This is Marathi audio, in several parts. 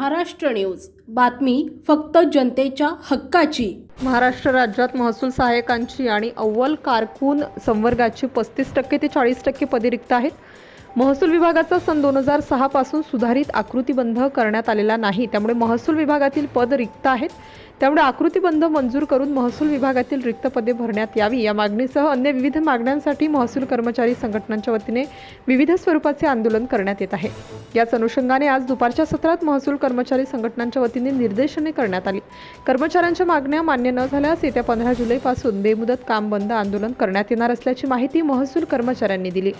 महाराष्ट्र न्यूज. बातमी फक्त जनतेच्या हक्काची. महाराष्ट्र राज्यात महसूल सहाय्यकांची आणि अव्वल कारकून संवर्गाची पस्तीस टक्के ते चाळीस टक्के पदे रिक्त आहेत. महसूल विभागाचा सन दोन हजार सहा पासून सुधारित आकृतीबंध करण्यात आलेला नाही. त्यामुळे महसूल विभागातील पद रिक्त आहेत. त्यामुळे आकृतीबंध मंजूर करून महसूल विभागातील रिक्त पदे भरण्यात यावी. या मागणीसह अन्य विविध मागण्यांसाठी महसूल कर्मचारी संघटनांच्या वतीने विविध स्वरूपाचे आंदोलन करण्यात येत आहे. याच अनुषंगाने आज दुपारच्या सत्रात महसूल कर्मचारी संघटनांच्या वतीने निर्देशने करण्यात आली. कर्मचाऱ्यांच्या मागण्या मान्य न झाल्यास येत्या पंधरा जुलैपासून बेमुदत काम बंद आंदोलन करण्यात येणार असल्याची माहिती महसूल कर्मचाऱ्यांनी दिली.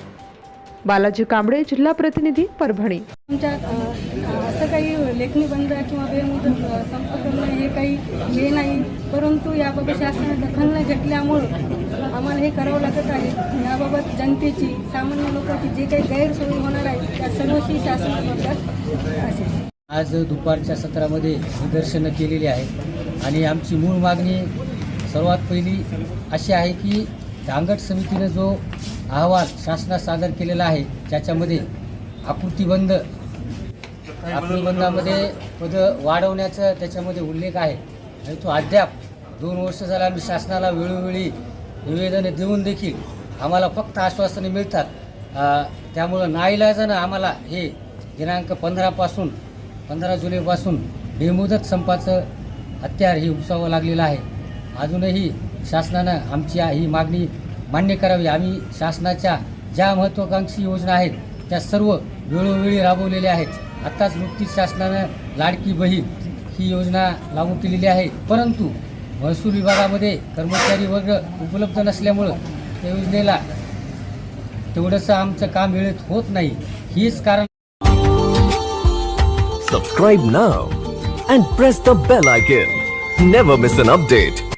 बालाजी कांबळे जिल्हा प्रतिनिधी परभणी. तुमच्या असं काही लेखणी बंद किंवा बेमुदत अ, संप करणं हे काही हे नाही परंतु याबाबत शासनाने दखल न घेतल्यामुळं आम्हाला हे करावं लागत आहे. याबाबत जनतेची सामान्य लोकांची जे काही गैरसोयी होणार आहे त्या सर्वशी शासनाबद्दल असेल. आज दुपारच्या सत्रामध्ये निदर्शनं केलेली आहेत. आणि आमची मूळ मागणी सर्वात पहिली अशी आहे की दांगट समितीनं जो अहवाल शासनात सादर केलेला आहे ज्याच्यामध्ये आकृतीबंध आकृतीबंधामध्ये पद वाढवण्याचा त्याच्यामध्ये उल्लेख आहे. आणि तो अद्याप दोन वर्ष झाला आम्ही शासनाला वेळोवेळी निवेदने देऊन देखील आम्हाला फक्त आश्वासने मिळतात. त्यामुळं नाईलाजानं आम्हाला हे दिनांक पंधरापासून पंधरा जुलैपासून बेमुदत संपाचं हत्यार हे उपसावं लागलेलं आहे. अजूनही शासनानं आमची ही मागणी मान्य करावी. आम्ही शासनाच्या ज्या महत्त्वाकांक्षी योजना आहेत त्या सर्व वेळोवेळी राबवलेल्या आहेत. आत्ताच नुकतीच शासनानं लाडकी बहीण ही योजना लागू केलेली आहे. परंतु महसूल विभागामध्ये कर्मचारी वर्ग उपलब्ध नसल्यामुळं त्या योजनेला तेवढंसं आमचं काम वेळेत होत नाही. हीच कारण subscribe now and press the bell icon never miss an update